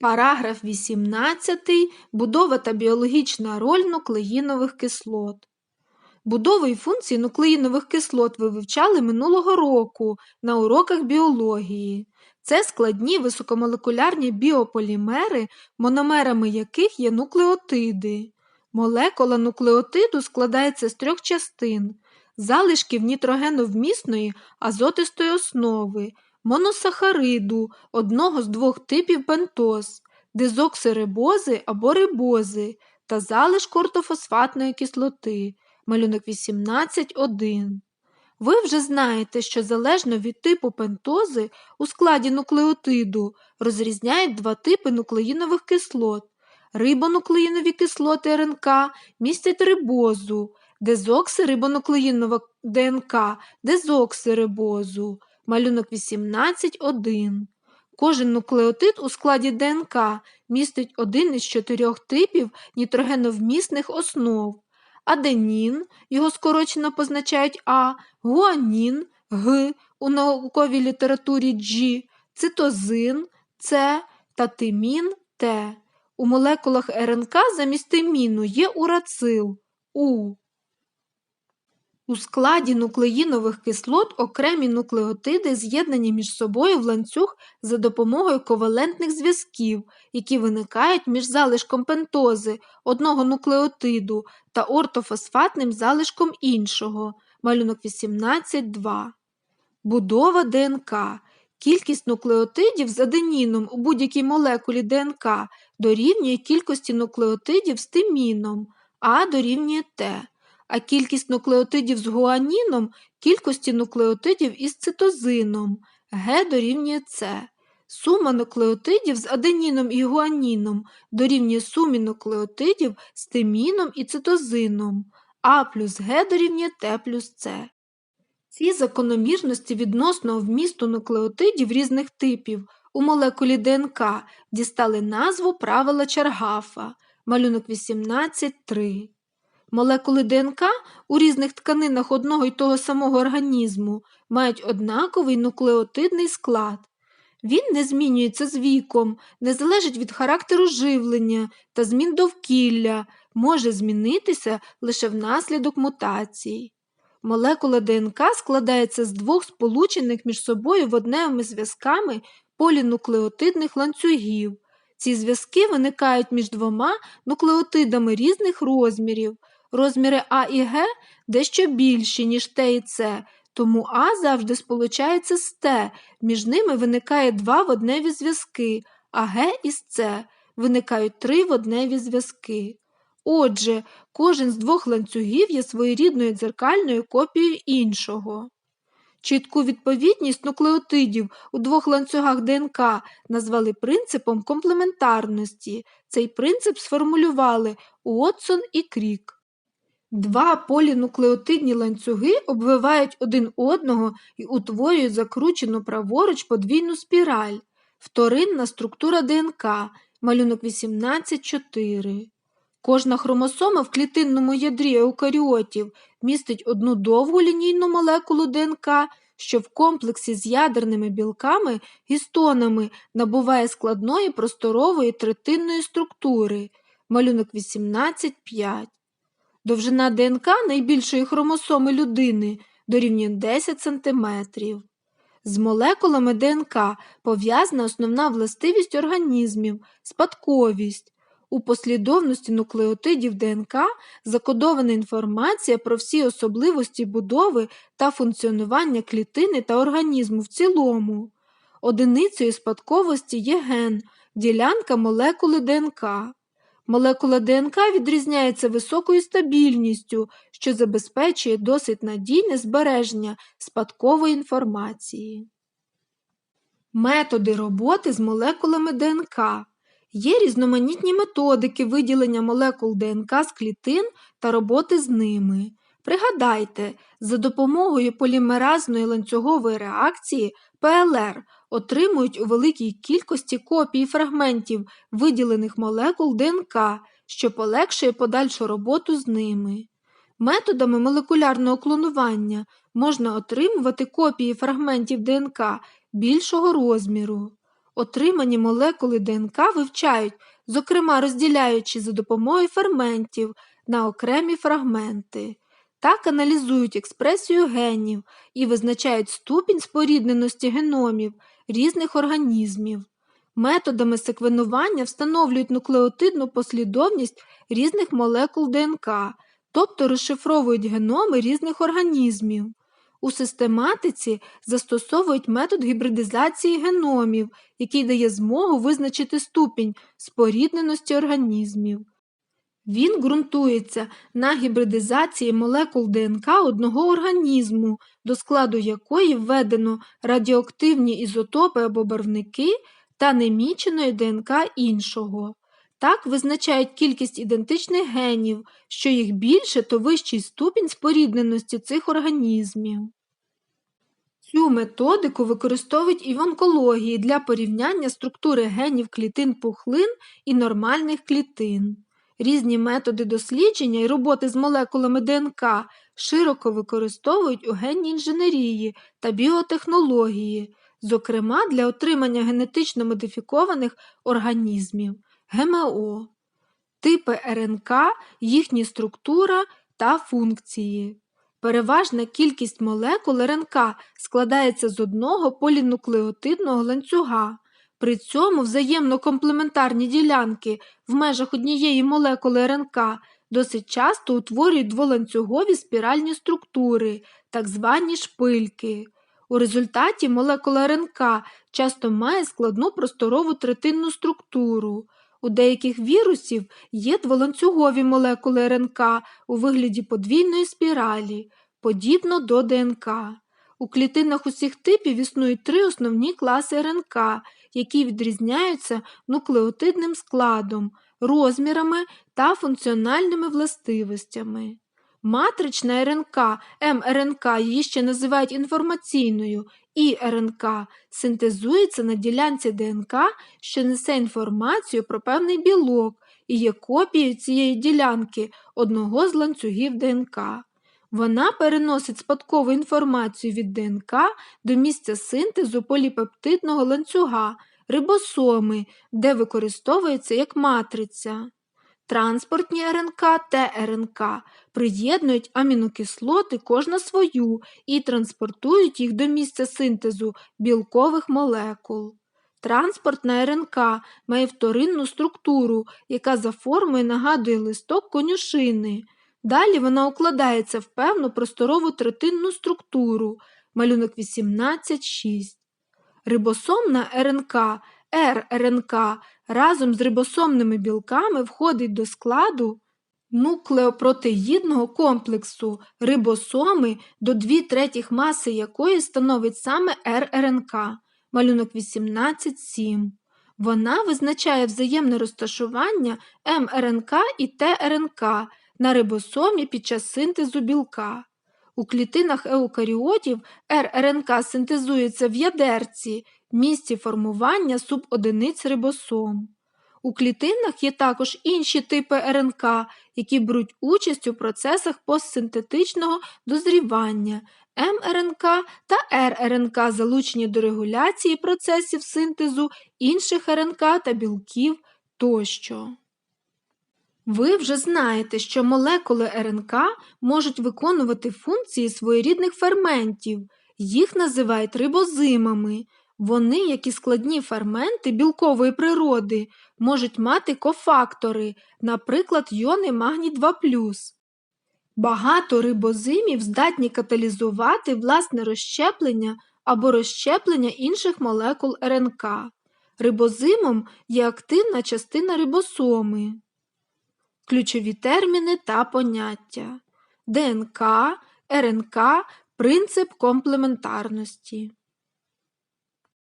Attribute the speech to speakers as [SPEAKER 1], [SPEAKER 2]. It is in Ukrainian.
[SPEAKER 1] Параграф 18. Будова та біологічна роль нуклеїнових кислот. Будову і функції нуклеїнових кислот ви вивчали минулого року на уроках біології. Це складні високомолекулярні біополімери, мономерами яких є нуклеотиди. Молекула нуклеотиду складається з трьох частин залишків нітрогеновмісної азотистої основи, моносахариду одного з двох типів пентоз, дезоксирибози або рибози та залишку ортофосфатної кислоти, малюнок 18.1. Ви вже знаєте, що залежно від типу пентози у складі нуклеотиду розрізняють два типи нуклеїнових кислот. Рибонуклеїнові кислоти РНК містять рибозу, дезоксирибонуклеїнова ДНК дезоксирибозу, малюнок 18.1. Кожен нуклеотид у складі ДНК містить один із чотирьох типів нітрогеновмісних основ. Аденін, його скорочено позначають А, гуанін, Г у науковій літературі G, цитозин, С та тимін Т. У молекулах РНК замість тиміну є урацил У. У складі нуклеїнових кислот окремі нуклеотиди з'єднані між собою в ланцюг за допомогою ковалентних зв'язків, які виникають між залишком пентози одного нуклеотиду та ортофосфатним залишком іншого. Малюнок 18.2. Будова ДНК. Кількість нуклеотидів з аденіном у будь-якій молекулі ДНК дорівнює кількості нуклеотидів з тиміном, А дорівнює Т а кількість нуклеотидів з гуаніном кількості нуклеотидів із цитозином, Г дорівнює С. Сума нуклеотидів з аденіном і гуаніном дорівнює сумі нуклеотидів з тиміном і цитозином, А плюс Г дорівнює Т плюс С. Ці закономірності відносно вмісту нуклеотидів різних типів у молекулі ДНК дістали назву правила Чаргафа, малюнок 18.3. Молекули ДНК у різних тканинах одного й того самого організму мають однаковий нуклеотидний склад. Він не змінюється з віком, не залежить від характеру живлення та змін довкілля, може змінитися лише внаслідок мутацій. Молекула ДНК складається з двох сполучених між собою водневими зв'язками полінуклеотидних ланцюгів. Ці зв'язки виникають між двома нуклеотидами різних розмірів. Розміри А і Г дещо більші, ніж Т і С, тому А завжди сполучається з Т, між ними виникає два водневі зв'язки, а Г із С виникають три водневі зв'язки. Отже, кожен з двох ланцюгів є своєрідною дзеркальною копією іншого. Чітку відповідність нуклеотидів у двох ланцюгах ДНК назвали принципом комплементарності. Цей принцип сформулювали Уотсон і Крік. Два полінуклеотидні ланцюги обвивають один одного і утворюють закручену праворуч подвійну спіраль, вторинна структура ДНК, малюнок 18.4. Кожна хромосома в клітинному ядрі еукаріотів містить одну довгу лінійну молекулу ДНК, що в комплексі з ядерними білками гістонами набуває складної просторової третинної структури, малюнок 18.5. Довжина ДНК найбільшої хромосоми людини дорівнює 10 см. З молекулами ДНК пов'язана основна властивість організмів, спадковість. У послідовності нуклеотидів ДНК закодована інформація про всі особливості будови та функціонування клітини та організму в цілому. Одиницею спадковості є ген, ділянка молекули ДНК. Молекула ДНК відрізняється високою стабільністю, що забезпечує досить надійне збереження спадкової інформації. Методи роботи з молекулами ДНК. Є різноманітні методики виділення молекул ДНК з клітин та роботи з ними. Пригадайте, за допомогою полімеразної ланцюгової реакції ПЛР отримують у великій кількості копій фрагментів виділених молекул ДНК, що полегшує подальшу роботу з ними. Методами молекулярного клонування можна отримувати копії фрагментів ДНК більшого розміру. Отримані молекули ДНК вивчають, зокрема розділяючи за допомогою ферментів на окремі фрагменти. Так аналізують експресію генів і визначають ступінь спорідненості геномів різних організмів. Методами секвенування встановлюють нуклеотидну послідовність різних молекул ДНК, тобто розшифровують геноми різних організмів. У систематиці застосовують метод гібридизації геномів, який дає змогу визначити ступінь спорідненості організмів. Він ґрунтується на гібридизації молекул ДНК одного організму, до складу якої введено радіоактивні ізотопи або барвники та неміченої ДНК іншого. Так визначають кількість ідентичних генів, що їх більше, то вищий ступінь спорідненості цих організмів. Цю методику використовують і в онкології для порівняння структури генів клітин пухлин і нормальних клітин. Різні методи дослідження і роботи з молекулами ДНК широко використовують у генній інженерії та біотехнології, зокрема для отримання генетично модифікованих організмів ГМО, типи РНК, їхні структура та функції. Переважна кількість молекул РНК складається з одного полінуклеотидного ланцюга. При цьому взаємно комплементарні ділянки в межах однієї молекули РНК досить часто утворюють дволанцюгові спіральні структури, так звані шпильки. У результаті молекула РНК часто має складну просторову третинну структуру. У деяких вірусів є дволанцюгові молекули РНК у вигляді подвійної спіралі, подібно до ДНК. У клітинах усіх типів існують три основні класи РНК, які відрізняються нуклеотидним складом, розмірами та функціональними властивостями. Матрична РНК, мРНК, її ще називають інформаційною, і РНК синтезується на ділянці ДНК, що несе інформацію про певний білок і є копією цієї ділянки одного з ланцюгів ДНК. Вона переносить спадкову інформацію від ДНК до місця синтезу поліпептидного ланцюга, рибосоми, де використовується як матриця. Транспортні РНК та РНК приєднують амінокислоти кожна свою і транспортують їх до місця синтезу білкових молекул. Транспортна РНК має вторинну структуру, яка за формою нагадує листок конюшини. Далі вона укладається в певну просторову третинну структуру, малюнок 18,6. Рибосомна РНК, РРНК разом з рибосомними білками входить до складу нуклеопротеїдного комплексу рибосоми, до 2 третіх маси якої становить саме РРНК, малюнок 18,7. Вона визначає взаємне розташування МРНК і ТРНК на рибосомі під час синтезу білка. У клітинах еукаріотів РРНК синтезується в ядерці, місці формування субодиниць рибосом. У клітинах є також інші типи РНК, які беруть участь у процесах постсинтетичного дозрівання, МРНК та РРНК залучені до регуляції процесів синтезу інших РНК та білків тощо. Ви вже знаєте, що молекули РНК можуть виконувати функції своєрідних ферментів, їх називають рибозимами. Вони, як і складні ферменти білкової природи, можуть мати кофактори, наприклад, йони магній 2 Багато рибозимів здатні каталізувати власне розщеплення або розщеплення інших молекул РНК. Рибозимом є активна частина рибосоми. Ключові терміни та поняття ДНК, РНК, принцип комплементарності.